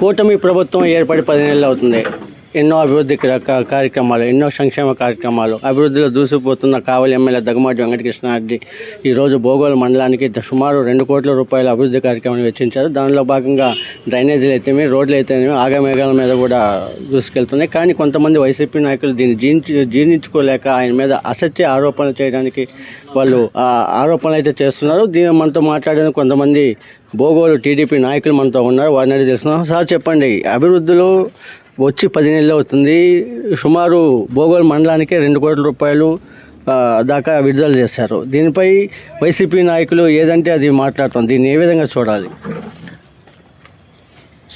కూటమి ప్రభుత్వం ఏర్పడి పది నెలలు అవుతుంది. ఎన్నో అభివృద్ధి కార్యక్రమాలు ఎన్నో సంక్షేమ కార్యక్రమాలు అభివృద్ధిలో దూసిపోతున్న కావలి ఎమ్మెల్యే దగ్గమాటి వెంకటకృష్ణారెడ్డి ఈరోజు భోగోలు మండలానికి సుమారు రెండు కోట్ల రూపాయల అభివృద్ధి కార్యక్రమం వెచ్చించారు. దానిలో భాగంగా డ్రైనేజీలు అయితేమి రోడ్లు అయితేనేమి ఆగమేఘాల మీద కూడా దూసుకెళ్తున్నాయి. కానీ కొంతమంది వైసీపీ నాయకులు దీన్ని జీర్ణి జీర్ణించుకోలేక ఆయన మీద అసత్య ఆరోపణలు చేయడానికి వాళ్ళు ఆరోపణలు అయితే చేస్తున్నారు. దీని మనతో మాట్లాడిన కొంతమంది భోగోలు టీడీపీ నాయకులు మనతో ఉన్నారు. వారిని అడిగి తెలుస్తున్నాం సార్ చెప్పండి. అభివృద్ధిలో వచ్చి పది నెలలు అవుతుంది. సుమారు భోగోలు మండలానికి రెండు కోట్ల రూపాయలు దాకా విడుదల చేశారు. దీనిపై వైసీపీ నాయకులు ఏదంటే అది మాట్లాడుతుంది దీన్ని ఏ విధంగా చూడాలి?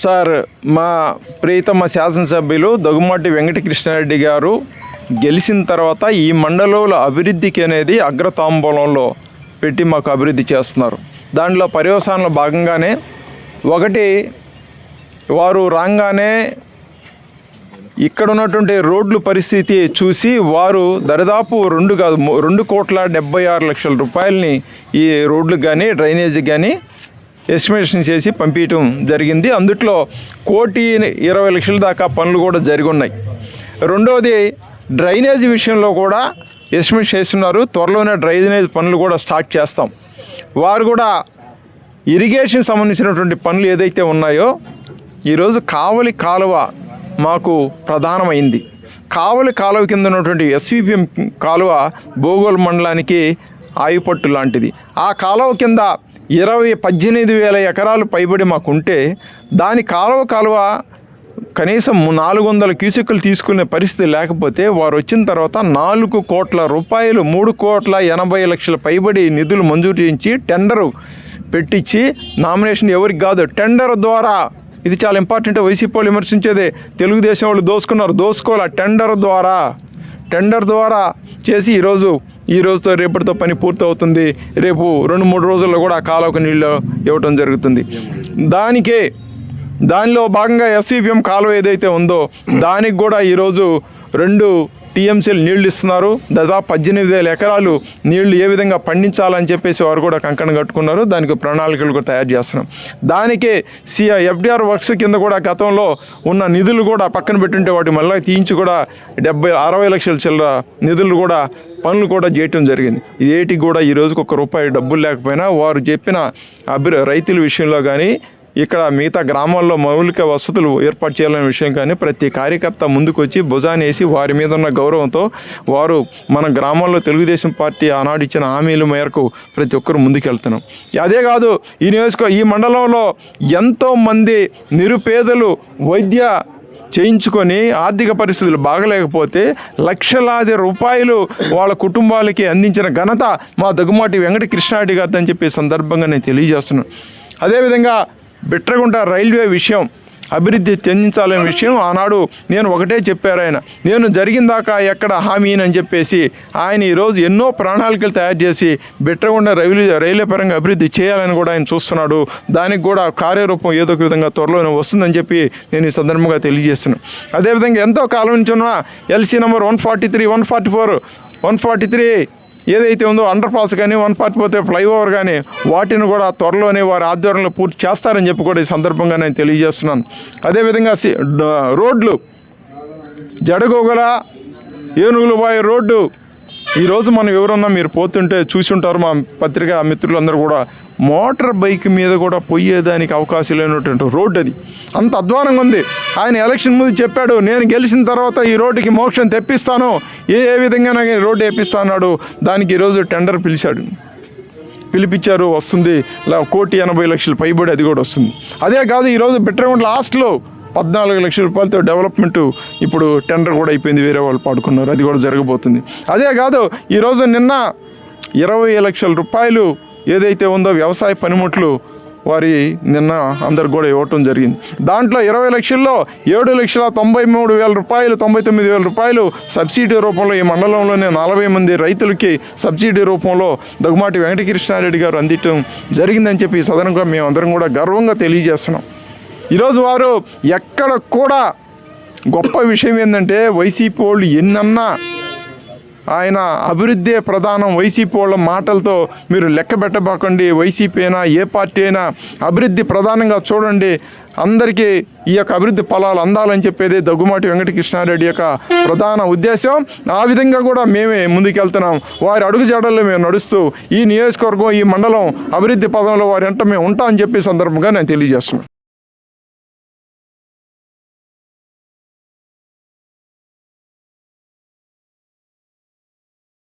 సార్ మా ప్రీతమ శాసనసభ్యులు దగ్గుమాటి వెంకటకృష్ణారెడ్డి గారు గెలిచిన తర్వాత ఈ మండలంలో అభివృద్ధికి అనేది అగ్రతాంబూలంలో పెట్టి మాకు అభివృద్ధి చేస్తున్నారు. దాంట్లో పర్యవసానంలో భాగంగానే ఒకటి వారు రాగానే ఇక్కడ ఉన్నటువంటి రోడ్లు పరిస్థితి చూసి వారు దరిదాపు రెండు కాదు రెండు కోట్ల డెబ్బై ఆరు లక్షల రూపాయలని ఈ రోడ్లకు కానీ డ్రైనేజీకి కానీ ఎస్టిమేషన్ చేసి పంపించడం జరిగింది. అందుట్లో కోటి ఇరవై లక్షల దాకా పనులు కూడా జరిగి ఉన్నాయి రెండవది డ్రైనేజ్ విషయంలో కూడా ఎస్టిమేట్ చేస్తున్నారు. త్వరలోనే డ్రైనేజ్ పనులు కూడా స్టార్ట్ చేస్తాం. వారు కూడా ఇరిగేషన్ సంబంధించినటువంటి పనులు ఏదైతే ఉన్నాయో ఈరోజు కావలి కాలువ మాకు ప్రధానమైంది. కావలి కాలువ కింద ఉన్నటువంటి ఎస్విపిఎం కాలువ భూగోళ మండలానికి ఆయుపట్టు లాంటిది. ఆ కాలువ కింద ఇరవై పద్దెనిమిది వేల ఎకరాలు పైబడి మాకుంటే దాని కాలువ కాలువ కనీసం నాలుగు వందల క్యూసెక్లు తీసుకునే పరిస్థితి లేకపోతే వారు వచ్చిన తర్వాత నాలుగు కోట్ల రూపాయలు మూడు కోట్ల ఎనభై లక్షల పైబడి నిధులు మంజూరు చేయించి టెండరు పెట్టించి నామినేషన్ ఎవరికి కాదు టెండర్ ద్వారా. ఇది చాలా ఇంపార్టెంట్. వైసీపీ వాళ్ళు విమర్శించేది. తెలుగుదేశం వాళ్ళు దోసుకున్నారు. దోసుకోవాలి? టెండర్ ద్వారా. టెండర్ ద్వారా చేసి ఈరోజు ఈ రోజుతో రేపటితో పని పూర్తవుతుంది. రేపు రెండు మూడు రోజుల్లో కూడా కాలువకు నీళ్ళు ఇవ్వటం జరుగుతుంది. దానికే దానిలో భాగంగా ఎస్వీపీఎం కాలువ ఏదైతే ఉందో దానికి కూడా ఈరోజు రెండు టీఎంసీలు నీళ్ళు ఇస్తున్నారు. దాదాపు పద్దెనిమిది వేల ఎకరాలు నీళ్ళు ఏ విధంగా పండించాలని చెప్పేసి వారు కూడా కంకణం కట్టుకున్నారు. దానికి ప్రణాళికలు కూడా తయారు చేస్తున్నాం. దానికే సిఐ ఎఫ్డిఆర్ వర్క్స్ కింద కూడా గతంలో ఉన్న నిధులు కూడా పక్కన పెట్టుంటే వాటి మళ్ళీ తీయించి కూడా డెబ్బై అరవై లక్షల చిల్లర నిధులు కూడా పనులు కూడా చేయటం జరిగింది. ఏటికి కూడా ఈ రోజుకి ఒక రూపాయి డబ్బులు లేకపోయినా వారు చెప్పిన అభి రైతుల విషయంలో కానీ ఇక్కడ మిగతా గ్రామాల్లో మౌలిక వసతులు ఏర్పాటు చేయాలనే విషయం కానీ ప్రతి కార్యకర్త ముందుకొచ్చి భుజాన్ని వేసి వారి మీద ఉన్న గౌరవంతో వారు మన గ్రామాల్లో తెలుగుదేశం పార్టీ ఆనాడు ఇచ్చిన హామీల మేరకు ప్రతి ఒక్కరు ముందుకెళ్తున్నాం. అదే కాదు ఈ నియోజక ఈ మండలంలో ఎంతోమంది నిరుపేదలు వైద్య చేయించుకొని ఆర్థిక పరిస్థితులు బాగలేకపోతే లక్షలాది రూపాయలు వాళ్ళ కుటుంబాలకి అందించిన ఘనత మా దగ్గుమాటి వెంకట కృష్ణారెడ్డి అని చెప్పి సందర్భంగా నేను తెలియజేస్తున్నాను. అదేవిధంగా బిట్రగుంట రైల్వే విషయం అభివృద్ధి చెందించాలనే విషయం ఆనాడు నేను ఒకటే చెప్పారు ఆయన. నేను జరిగిందాకా ఎక్కడ హామీనని చెప్పేసి ఆయన ఈరోజు ఎన్నో ప్రణాళికలు తయారు చేసి బిట్రగుంట రైల్వే రైల్వే పరంగా అభివృద్ధి చేయాలని కూడా ఆయన చూస్తున్నాడు. దానికి కూడా కార్యరూపం ఏదో ఒక విధంగా త్వరలోనే వస్తుందని చెప్పి నేను ఈ సందర్భంగా తెలియజేస్తున్నాను అదేవిధంగా ఎంతో కాలం నుంచి ఉన్న LC number one forty three one forty four one forty three ఏదైతే ఉందో అండర్ పాస్ కానీ వన్ పార్టీ పోతే ఫ్లైఓవర్ కానీ వాటిని కూడా త్వరలోనే వారి ఆధ్వర్యంలో పూర్తి చేస్తారని చెప్పి కూడా ఈ సందర్భంగా నేను తెలియజేస్తున్నాను. అదేవిధంగా సి- రోడ్లు జడగోగల ఏనుగులు రోడ్డు ఈరోజు మనం ఎవరన్నా మీరు పోతుంటే చూసి ఉంటారు మా పత్రికా మిత్రులందరూ కూడా. మోటార్ బైక్ మీద కూడా పోయేదానికి అవకాశం లేనటువంటి రోడ్డు అది. అంత అధ్వానంగా ఉంది. ఆయన ఎలక్షన్ ముందు చెప్పాడు నేను గెలిచిన తర్వాత ఈ రోడ్డుకి మోక్షం తెప్పిస్తాను. ఏ ఏ విధంగా నాకు రోడ్డు వేపిస్తాన్నాడు. దానికి ఈరోజు టెండర్ పిలిచాడు. పిలిపించారు వస్తుంది. కోటి ఎనభై లక్షలు పైబడి అది కూడా వస్తుంది. అదే కాదు ఈరోజు బెటర్ లాస్ట్లో పద్నాలుగు లక్షల రూపాయలతో డెవలప్మెంట్ ఇప్పుడు టెండర్ కూడా అయిపోయింది వేరే వాళ్ళు పాడుకున్నారు. అది కూడా జరగబోతుంది. అదే కాదు ఈరోజు నిన్న ఇరవై లక్షల రూపాయలు ఏదైతే ఉందో వ్యవసాయ పనిముట్లు వారి నిన్న అందరికి కూడా ఇవ్వటం జరిగింది. దాంట్లో ఇరవై లక్షల్లో ఏడు లక్షల తొంభై మూడు వేల రూపాయలు తొంభై తొమ్మిది వేల రూపాయలు సబ్సిడీ రూపంలో ఈ మండలంలోనే నలభై మంది రైతులకి సబ్సిడీ రూపంలో దగ్గుమాటి వెంకటకృష్ణారెడ్డి గారు అందించడం జరిగిందని చెప్పి సదనంగా మేము అందరం కూడా గర్వంగా తెలియజేస్తున్నాం. ఈరోజు వారు ఎక్కడ కూడా గొప్ప విషయం ఏంటంటే వైసీపీ వాళ్ళు ఎన్నన్నా ఆయన అభివృద్ధే ప్రధానం. వైసీపీ వాళ్ళ మాటలతో మీరు లెక్క పెట్టబాకండి. వైసీపీ అయినా ఏ పార్టీ అయినా అభివృద్ధి ప్రధానంగా చూడండి. అందరికీ ఈ యొక్క అభివృద్ధి ఫలాలు అందాలని చెప్పేది దగ్గుమాటి వెంకటకృష్ణారెడ్డి యొక్క ప్రధాన ఉద్దేశం. ఆ విధంగా కూడా మేమే ముందుకెళ్తున్నాం. వారి అడుగు జాడల్లో మేము నడుస్తూ ఈ నియోజకవర్గం ఈ మండలం అభివృద్ధి పదంలో వారి వెంట మేము ఉంటామని చెప్పే సందర్భంగా నేను తెలియజేస్తున్నాను.